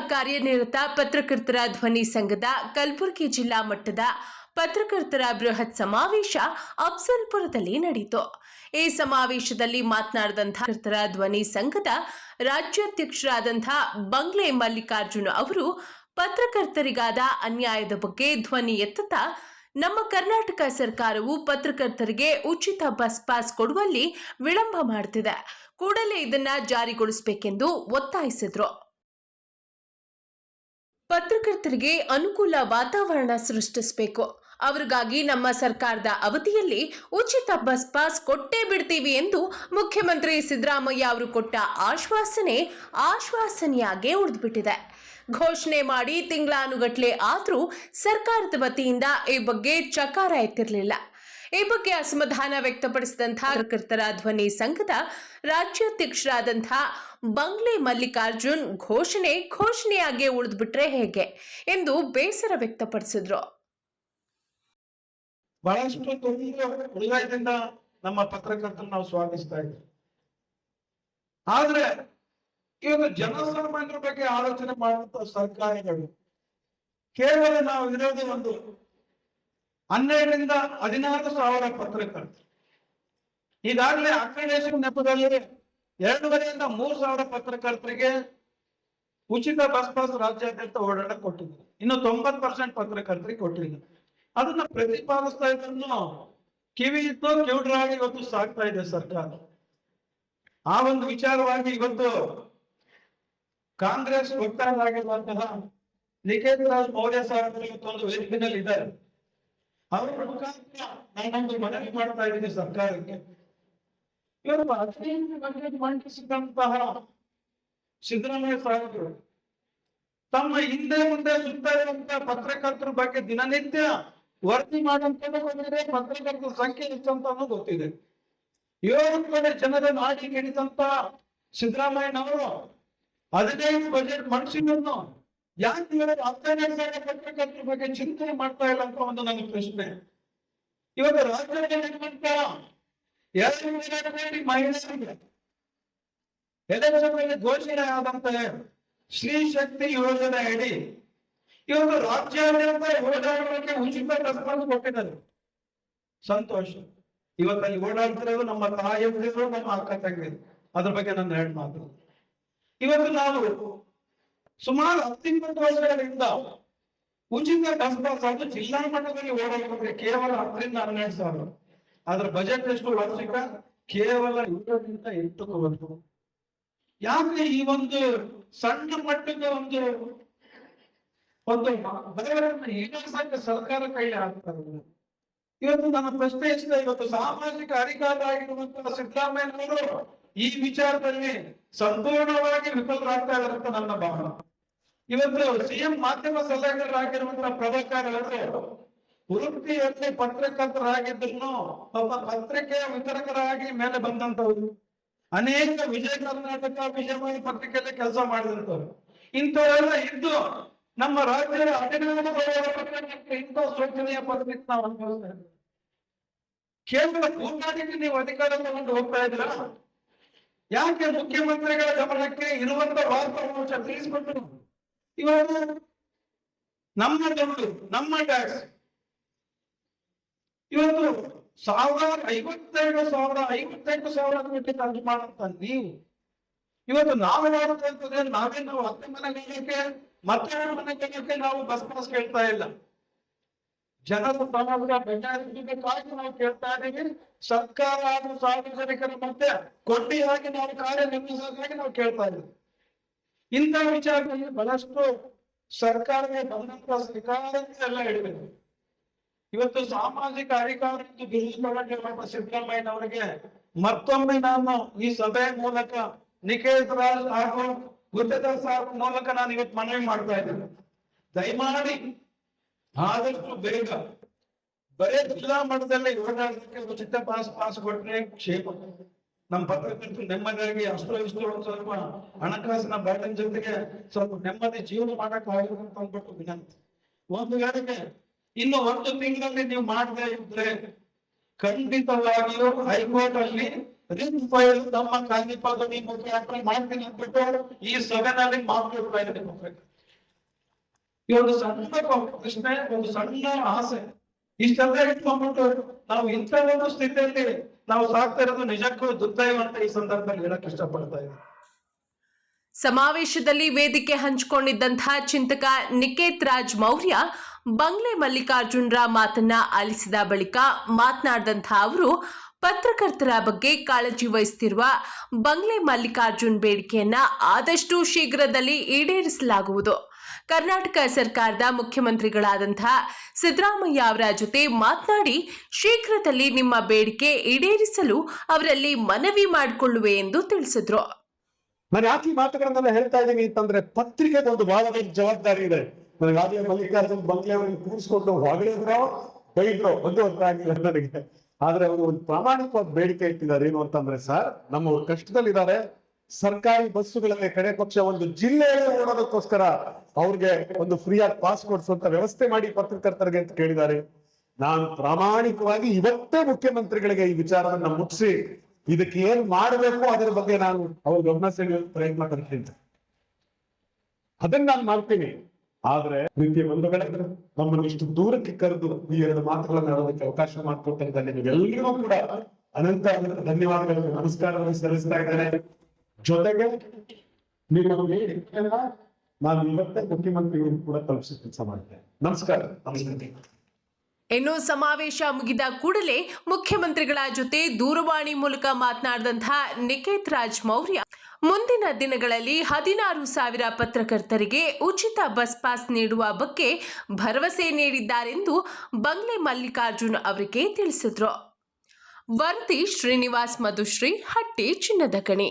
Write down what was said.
ಕಾರ್ಯನಿರತ ಪತ್ರಕರ್ತರ ಧ್ವನಿ ಸಂಘದ ಕಲಬುರಗಿ ಜಿಲ್ಲಾ ಮಟ್ಟದ ಪತ್ರಕರ್ತರ ಬೃಹತ್ ಸಮಾವೇಶ ಅಫ್ಸಲ್ಪುರದಲ್ಲಿ ನಡೆಯಿತು. ಈ ಸಮಾವೇಶದಲ್ಲಿ ಮಾತನಾಡಿದಂತಹ ಪತ್ರಕರ್ತರ ಧ್ವನಿ ಸಂಘದ ರಾಜ್ಯಾಧ್ಯಕ್ಷರಾದಂತಹ ಬಂಗ್ಲೆ ಮಲ್ಲಿಕಾರ್ಜುನ ಅವರು, ಪತ್ರಕರ್ತರಿಗಾದ ಅನ್ಯಾಯದ ಬಗ್ಗೆ ಧ್ವನಿ ಎತ್ತುತ್ತಾ, ನಮ್ಮ ಕರ್ನಾಟಕ ಸರ್ಕಾರವು ಪತ್ರಕರ್ತರಿಗೆ ಉಚಿತ ಬಸ್ ಪಾಸ್ ಕೊಡುವಲ್ಲಿ ವಿಳಂಬ ಮಾಡುತ್ತಿದೆ. ಕೂಡಲೇ ಇದನ್ನ ಜಾರಿಗೊಳಿಸಬೇಕೆಂದು ಒತ್ತಾಯಿಸಿದ್ರು. ಪತ್ರಕರ್ತರಿಗೆ ಅನುಕೂಲ ವಾತಾವರಣ ಸೃಷ್ಟಿಸಬೇಕು. ಅವರಿಗಾಗಿ ನಮ್ಮ ಸರ್ಕಾರದ ಅವಧಿಯಲ್ಲಿ ಉಚಿತ ಬಸ್ ಪಾಸ್ ಕೊಟ್ಟೇ ಬಿಡ್ತೀವಿ ಎಂದು ಮುಖ್ಯಮಂತ್ರಿ ಸಿದ್ದರಾಮಯ್ಯ ಅವರು ಕೊಟ್ಟ ಆಶ್ವಾಸನೆ ಆಶ್ವಾಸನೆಯಾಗೆ ಉಳಿದ್ಬಿಟ್ಟಿದೆ. ಘೋಷಣೆ ಮಾಡಿ ತಿಂಗಳಾನುಗಟ್ಲೆ ಆದರೂ ಸರ್ಕಾರದ ವತಿಯಿಂದ ಈ ಬಗ್ಗೆ ಚಕಾರ ಎತ್ತಿರಲಿಲ್ಲ. ಈ ಬಗ್ಗೆ ಅಸಮಾಧಾನ ವ್ಯಕ್ತಪಡಿಸಿದಂತಹ ಪತ್ರಕರ್ತರ ಧ್ವನಿ ಸಂಘದ ರಾಜ್ಯಾಧ್ಯಕ್ಷರಾದಂತಹ ಬಂಗ್ಲೆ ಮಲ್ಲಿಕಾರ್ಜುನ್ ಘೋಷಣೆ ಘೋಷಣೆಯಾಗಿ ಉಳಿದ್ಬಿಟ್ರೆ ಹೇಗೆ ಎಂದು ಬೇಸರ ವ್ಯಕ್ತಪಡಿಸಿದ್ರು. ಬಹಳಷ್ಟು ಹೃದಯದಿಂದ ನಮ್ಮ ಪತ್ರಕರ್ತರು ನಾವು ಸ್ವಾಗತಿಸ್ತಾ ಇದ್ದೀವಿ ಆದ್ರೆ ಇವಾಗ ಜನಸಾಮಾನ್ಯರ ಬಗ್ಗೆ ಆಲೋಚನೆ ಮಾಡುವಂತ ಸರ್ಕಾರಗಳು ಕೇವಲ ನಾವು ಇರೋದು ಒಂದು ಹನ್ನೆರಡರಿಂದ ಹದಿನಾರು ಸಾವಿರ ಪತ್ರಕರ್ತರು. ಈಗಾಗಲೇ ಅಕ್ರಿಡೇಷನ್ ನೆಪದಲ್ಲಿ ಎರಡೂವರೆಯಿಂದ ಮೂರು ಸಾವಿರ ಪತ್ರಕರ್ತರಿಗೆ ಉಚಿತ ಬಸ್ ಪಾಸ್ ರಾಜ್ಯಾದ್ಯಂತ ಓಡಾಡ ಕೊಟ್ಟಿದ್ದಾರೆ. ಇನ್ನು ತೊಂಬತ್ ಪರ್ಸೆಂಟ್ ಪತ್ರಕರ್ತರಿಗೆ ಕೊಟ್ಟಿಲ್ಲ. ಅದನ್ನ ಪ್ರತಿಪಾದಿಸ್ತಾ ಇದನ್ನು ಕಿವಿ ಇತ್ತು ಕಿವುಡ್ರಾಗಿ ಇವತ್ತು ಸಾಕ್ತಾ ಇದೆ ಸರ್ಕಾರ. ಆ ಒಂದು ವಿಚಾರವಾಗಿ ಇವತ್ತು ಕಾಂಗ್ರೆಸ್ ವಕ್ತಾರರಾಗಿರುವಂತಹ ನಿಖೇತ್ ರಾಜ್ ಮೌರ್ಯ ಇವತ್ತೊಂದು ವೇದಿಕೆಯಲ್ಲಿ ಇದ್ದಾರೆ ಅವರ ಮುಖಾಂತರ ನಾನೊಂದು ಮನವಿ ಮಾಡ್ತಾ ಇದ್ದೀನಿ ಸರ್ಕಾರಕ್ಕೆ. ಇವರು ಮಂಡಿಸಿದಂತಹ ಸಿದ್ದರಾಮಯ್ಯ ಸಾಹೇಬರು. ತಮ್ಮ ಹಿಂದೆ ಮುಂದೆ ಸುತ್ತ ಇರುವಂತಹ ಪತ್ರಕರ್ತರ ಬಗ್ಗೆ ದಿನನಿತ್ಯ ವರದಿ ಮಾಡುವಂತದ್ದು ಪತ್ರಕರ್ತರ ಸಂಖ್ಯೆ ಹೆಚ್ಚಂತ ಗೊತ್ತಿದೆ. ಏಳು ಕಡೆ ಜನರ ನಾಡಿ ಹಿಡಿದಂತ ಸಿದ್ದರಾಮಯ್ಯನವರು ಹದಿನೈದು ಬಜೆಟ್ ಮನುಷ್ಯನನ್ನು ಯಾಕೆ ಇವರು ಹದಿನೈದು ಸಾವಿರ ಪತ್ರಕರ್ತರ ಬಗ್ಗೆ ಚಿಂತನೆ ಮಾಡ್ತಾ ಇಲ್ಲ ಅಂತ ಒಂದು ನನ್ನ ಪ್ರಶ್ನೆ. ಇವತ್ತು ರಾಜ್ಯದಲ್ಲಿರುವಂತ ವಿಧಾನದಲ್ಲಿ ಮಹಿಳೆಯರಿಗೆ ಎಲೆಕ್ಷನ್ ಘೋಷಣೆ ಆದಂತ ಶ್ರೀ ಶಕ್ತಿ ಯೋಜನೆ ಅಡಿ ಇವತ್ತು ರಾಜ್ಯಾದ್ಯಂತ ಓಡಾಡೋಕೆ ಉಚಿತ ರೆಸ್ಪಾನ್ಸ್ ಕೊಟ್ಟಿದ್ದಾರೆ. ಸಂತೋಷ. ಇವತ್ತಲ್ಲಿ ಓಡಾಡ್ತಿರೋದು ನಮ್ಮ ತಾಯಿಯವರು ನಮ್ಮ ಅಕ್ಕ ತಂಗಿರು ಅದ್ರ ಬಗ್ಗೆ ನನ್ನ ಎರಡು ಮಾತು. ಇವತ್ತು ನಾವು ಸುಮಾರು ಹತ್ತಿಪ್ಪತ್ತು ವರ್ಷಗಳಿಂದ ಉಚಿತ ಬಸ್ ಪಾಸ್ ಅದು ಜಿಲ್ಲಾ ಮಟ್ಟದಲ್ಲಿ ಓಡಾಡೋದ್ರೆ ಕೇವಲ ಹತ್ತರಿಂದ ಹನ್ನೆರಡು ಸಾವಿರ. ಅದ್ರ ಬಜೆಟ್ ಎಷ್ಟು ವಾರ್ಷಿಕ ಕೇವಲ ಏಳರಿಂದ ಎಂಟು ಒಂದು ಯಾಕೆ ಈ ಒಂದು ಸಣ್ಣ ಮಟ್ಟದ ಒಂದು ಒಂದು ಬಡವರನ್ನ ಈಗ ಸರ್ಕಾರ ಕೈಲಿ ಆಗ್ತಾರೆ ಇವತ್ತು ನನ್ನ ಪ್ರಶ್ನೆ ಇಷ್ಟ ಇವತ್ತು ಸಾಮಾಜಿಕ ಅಧಿಕಾರರಾಗಿರುವಂತಹ ಸಿದ್ದರಾಮಯ್ಯನವರು ಈ ವಿಚಾರದಲ್ಲಿ ಸಂಪೂರ್ಣವಾಗಿ ವಿಫಲರಾಗ್ತಾ ಇದ್ದಾರೆ ಅಂತ ನನ್ನ ಭಾವನೆ. ಇವತ್ತು ಸಿಎಂ ಮಾಧ್ಯಮ ಸಲಹೆಗಾರರಾಗಿರುವಂತಹ ಪ್ರಭಾಕರ್ ಅವರು ವೃತ್ತಿಯಲ್ಲಿ ಪತ್ರಕರ್ತರಾಗಿದ್ದನ್ನು ಒಬ್ಬ ಪತ್ರಿಕೆಯ ವಿತರಕರಾಗಿ ಮೇಲೆ ಬಂದಂತವ್ರು ಅನೇಕ ವಿಜಯ ಕರ್ನಾಟಕ ವಿಜಯವಾಣಿ ಪತ್ರಿಕೆಯಲ್ಲಿ ಕೆಲಸ ಮಾಡಿದಂತವ್ರು ಇಂಥವೆಲ್ಲ ಇದ್ದು ನಮ್ಮ ರಾಜ್ಯದ ಹದಿನಾರು ಇಂಥ ಶೋಚನೀಯ ಪರಿಸ್ಥಿತಿ ನಾವು ಕೇವಲ ಕೂಗಾಟಕ್ಕೆ ನೀವು ಅಧಿಕಾರ ತಗೊಂಡು ಹೋಗ್ತಾ ಇದ್ರ ಯಾಕೆ ಮುಖ್ಯಮಂತ್ರಿಗಳ ಗಮನಕ್ಕೆ ಇರುವಂತ ವಾರ್ತಾಂಶ ತಿಳಿಸ್ಬಿಟ್ಟು ಇವಾಗ ನಮ್ಮ ದುಡ್ಡು, ನಮ್ಮ ಟ್ಯಾಕ್ಸ್ ಇವತ್ತು ಸಾವಿರ ಐವತ್ತೆರಡು ಸಾವಿರ, ಐವತ್ತೆಂಟು ಸಾವಿರ ಕೋಟಿ ಖರ್ಚು ಮಾಡಂತ ನೀವು. ಇವತ್ತು ನಾವು ಮಾಡುತ್ತಂತಂದ್ರೆ ನಾವೇ ನಾವು ಹತ್ತು ಮನೆ ಕೇಳಕ್ಕೆ ಮತ್ತೆ ಮನೆ ಕೇಳಕ್ಕೆ ನಾವು ಬಸ್ ಪಾಸ್ ಕೇಳ್ತಾ ಇಲ್ಲ. ಜನರ ಸಮಾಜದ ಕಾಯ್ದು ನಾವು ಕೇಳ್ತಾ ಇದ್ದೀವಿ. ಸರ್ಕಾರ ಹಾಗೂ ಸಾರ್ವಜನಿಕರ ಕೊಟ್ಟಿ ಹಾಗೆ ನಾವು ಕಾರ್ಯ ನಿರ್ಮಿಸೋದಾಗಿ ನಾವು ಕೇಳ್ತಾ ಇದ್ದೀವಿ. ಇಂಥ ವಿಚಾರದಲ್ಲಿ ಬಹಳಷ್ಟು ಸರ್ಕಾರಕ್ಕೆ ಬಂದಂತ ಸ್ವೀಕಾರ ಎಲ್ಲ ಹಿಡಿಬೇಕು ಇವತ್ತು ಸಾಮಾಜಿಕ ಅಧಿಕಾರ ಎಂದು ಬಿರುಸುಗಳಲ್ಲಿರುವಂತ ಸಿದ್ದರಾಮಯ್ಯನವರಿಗೆ ಮತ್ತೊಮ್ಮೆ ನಾನು ಈ ಸಭೆ ಮೂಲಕ ನಿಖೇತ್ ರಾಜ್ ಹಾಗೂ ಗುತ್ತೇದಾರ್ ಸಾಹೇಬ್ ಮೂಲಕ ನಾನು ಇವತ್ತು ಮನವಿ ಮಾಡ್ತಾ ಇದ್ದೇನೆ. ದಯಮಾಡಿ ಆದಷ್ಟು ಬೇಗ ಬರೇ ಜಿಲ್ಲಾ ಮಟ್ಟದಲ್ಲಿ ಓಡಾಡೋದಕ್ಕೆ ಉಚಿತ ಪಾಸ್ ಪಾಸ್ ಕೊಟ್ಟರೆ ಕ್ಷೇಮ. ನಮ್ಮ ಪತ್ರಕರ್ತರು ನೆಮ್ಮದಿಯಾಗಿ ಅಷ್ಟು ಇಷ್ಟು ಸ್ವಲ್ಪ ಹಣಕಾಸಿನ ಬರ್ಡನ್ ಜೊತೆಗೆ ಸ್ವಲ್ಪ ನೆಮ್ಮದಿ ಜೀವನ ಮಾಡಕ್ ಆಗಿರುವಂತ ಅಂದ್ಬಿಟ್ಟು ವಿನಂತಿ. ಒಂದು ವೇಳೆಗೆ ಇನ್ನು ಒಂದು ತಿಂಗಳಲ್ಲಿ ನೀವು ಮಾಡದೇ ಇದ್ರೆ ಖಂಡಿತವಾಗಿಯೂ ಹೈಕೋರ್ಟ್ ಅಲ್ಲಿ ರಿಂಗ್ ಫೈಲ್ ನಮ್ಮ ಕಾಂತಿಪಾದ ಮುಖ್ಯಮಂತ್ರಿ ಮಾಡ್ತೀನಿ ಅಂದ್ಬಿಟ್ಟು ಈ ಸಭೆನಲ್ಲಿ ಮಾತುಕತೆ ಹೋಗ್ಬೇಕು ಈ ಒಂದು ಸಣ್ಣ ಪ್ರಶ್ನೆ ಒಂದು ಸಣ್ಣ ಆಸೆ. ಇಷ್ಟೆಲ್ಲ ಇಟ್ಕೊಂಡ್ಬಿಟ್ಟು ನಾವು ಇಂಥ ಒಂದು ಸ್ಥಿತಿಯಲ್ಲಿ ನಾವು ಸಾಕ್ತಾ ಇರೋದು ನಿಜಕ್ಕೂ ದುರ್ದೈವ ಅಂತ ಈ ಸಂದರ್ಭದಲ್ಲಿ ಹೇಳಕ್ ಇಷ್ಟಪಡ್ತಾ ಇದ್ದೀನಿ. ಸಮಾವೇಶದಲ್ಲಿ ವೇದಿಕೆ ಹಂಚಿಕೊಂಡಿದ್ದಂತಹ ಚಿಂತಕ ನಿಕೇತ್ ರಾಜ್ ಮೌರ್ಯ ಬಂಗ್ಲೆ ಮಲ್ಲಿಕಾರ್ಜುನರ ಮಾತನ್ನ ಆಲಿಸಿದ ಬಳಿಕ ಮಾತನಾಡಿದಂತಹ ಅವರು, ಪತ್ರಕರ್ತರ ಬಗ್ಗೆ ಕಾಳಜಿ ವಹಿಸುತ್ತಿರುವ ಬಂಗ್ಲೆ ಮಲ್ಲಿಕಾರ್ಜುನ್ ಬೇಡಿಕೆಯನ್ನ ಆದಷ್ಟು ಶೀಘ್ರದಲ್ಲಿ ಈಡೇರಿಸಲಾಗುವುದು. ಕರ್ನಾಟಕ ಸರ್ಕಾರದ ಮುಖ್ಯಮಂತ್ರಿಗಳಾದಂತಹ ಸಿದ್ದರಾಮಯ್ಯ ಅವರ ಜೊತೆ ಮಾತನಾಡಿ, ಶೀಘ್ರದಲ್ಲಿ ನಿಮ್ಮ ಬೇಡಿಕೆ ಈಡೇರಿಸಲು ಅವರಲ್ಲಿ ಮನವಿ ಮಾಡಿಕೊಳ್ಳುವೆ ಎಂದು ತಿಳಿಸಿದ್ರು. ನಾನು ಯಾಕೆ ಮಾತುಗಳನ್ನೆಲ್ಲ ಹೇಳ್ತಾ ಇದ್ದೀನಿ ಅಂತಂದ್ರೆ ಪತ್ರಿಕೆಗೆ ಒಂದು ಬಹಳ ಜವಾಬ್ದಾರಿ ಇದೆ. ನನಗೆ ಆಗ್ಲೇ ಮಲ್ಲಿಕಾರ್ಜುನ್ ಬಂಗ್ಲೆ ಅವರಿಗೆ ಕೂರಿಸ್ಕೊಂಡು ಹೊಗಳಿದ್ರು ಬೈದ್ರು ಒಂದು ಅರ್ಥ ಆಗಿಲ್ಲ ನನಗೆ. ಆದ್ರೆ ಅವರು ಒಂದು ಪ್ರಾಮಾಣಿಕವಾದ ಬೇಡಿಕೆ ಇಟ್ಟಿದ್ದಾರೆ. ಏನು ಅಂತಂದ್ರೆ ಸರ್ ನಮ್ಮವ್ರು ಕಷ್ಟದಲ್ಲಿದ್ದಾರೆ. ಸರ್ಕಾರಿ ಬಸ್ಸುಗಳಲ್ಲಿ ಕಡೆ ಪಕ್ಷ ಒಂದು ಜಿಲ್ಲೆಯಲ್ಲಿ ಓಡೋದಕ್ಕೋಸ್ಕರ ಅವ್ರಿಗೆ ಒಂದು ಫ್ರೀಯಾಗಿ ಪಾಸ್ ಕೊಡಿಸುವಂತ ವ್ಯವಸ್ಥೆ ಮಾಡಿ ಪತ್ರಕರ್ತರಿಗೆ ಅಂತ ಕೇಳಿದ್ದಾರೆ. ನಾನು ಪ್ರಾಮಾಣಿಕವಾಗಿ ಇವತ್ತೇ ಮುಖ್ಯಮಂತ್ರಿಗಳಿಗೆ ಈ ವಿಚಾರವನ್ನ ಮುಟ್ಸಿ ಇದಕ್ಕೆ ಏನ್ ಮಾಡಬೇಕು ಅದರ ಬಗ್ಗೆ ನಾನು ಅವ್ರ ಗಮನ ಸೆಳೆಯುವ ಪ್ರಯತ್ನ ಪಡ್ತೀನಿ ಅದನ್ನ ನಾನು ಮಾಡ್ತೀನಿ. ಆದ್ರೆ ಪ್ರೀತಿಯ ಬಂಧುಗಳೇ, ನಮ್ಮನ್ನು ಇಷ್ಟು ದೂರಕ್ಕೆ ಕರೆದು ಈ ಎರಡು ಮಾತುಗಳನ್ನ ಆಡೋದಕ್ಕೆ ಅವಕಾಶ ಮಾಡಿಕೊಟ್ಟಂತ ನಿಮಗೆಲ್ಲರಿಗೂ ಕೂಡ ಅನಂತ ಧನ್ಯವಾದಗಳನ್ನು ಧನ್ಯವಾದಗಳು ನಮಸ್ಕಾರವನ್ನು ಸಲ್ಲಿಸ್ತಾ ಇದ್ದೇನೆ. ಜೊತೆಗೆ ನೀವು ನಾನು ಇವತ್ತೇ ಮುಖ್ಯಮಂತ್ರಿಗಳು ಕೂಡ ತಲುಪಿಸಿ ಕೆಲಸ ಮಾಡ್ತೇನೆ. ನಮಸ್ಕಾರ. ನಮಸ್ಕಾರ. ಇನ್ನು ಸಮಾವೇಶ ಮುಗಿದ ಕೂಡಲೇ ಮುಖ್ಯಮಂತ್ರಿಗಳ ಜೊತೆ ದೂರವಾಣಿ ಮೂಲಕ ಮಾತನಾಡಿದಂತಹ ನಿಕೇತ್ ರಾಜ್ ಮೌರ್ಯ, ಮುಂದಿನ ದಿನಗಳಲ್ಲಿ ಹದಿನಾರು ಸಾವಿರ ಪತ್ರಕರ್ತರಿಗೆ ಉಚಿತ ಬಸ್ ಪಾಸ್ ನೀಡುವ ಬಗ್ಗೆ ಭರವಸೆ ನೀಡಿದ್ದಾರೆಂದು ಬಂಗ್ಲೆ ಮಲ್ಲಿಕಾರ್ಜುನ್ ಅವರಿಗೆ ತಿಳಿಸಿದ್ರು. ವರದಿ ಶ್ರೀನಿವಾಸ್ ಮಧುಶ್ರೀ ಹಟ್ಟಿ ಚಿನ್ನದ ಗಣಿ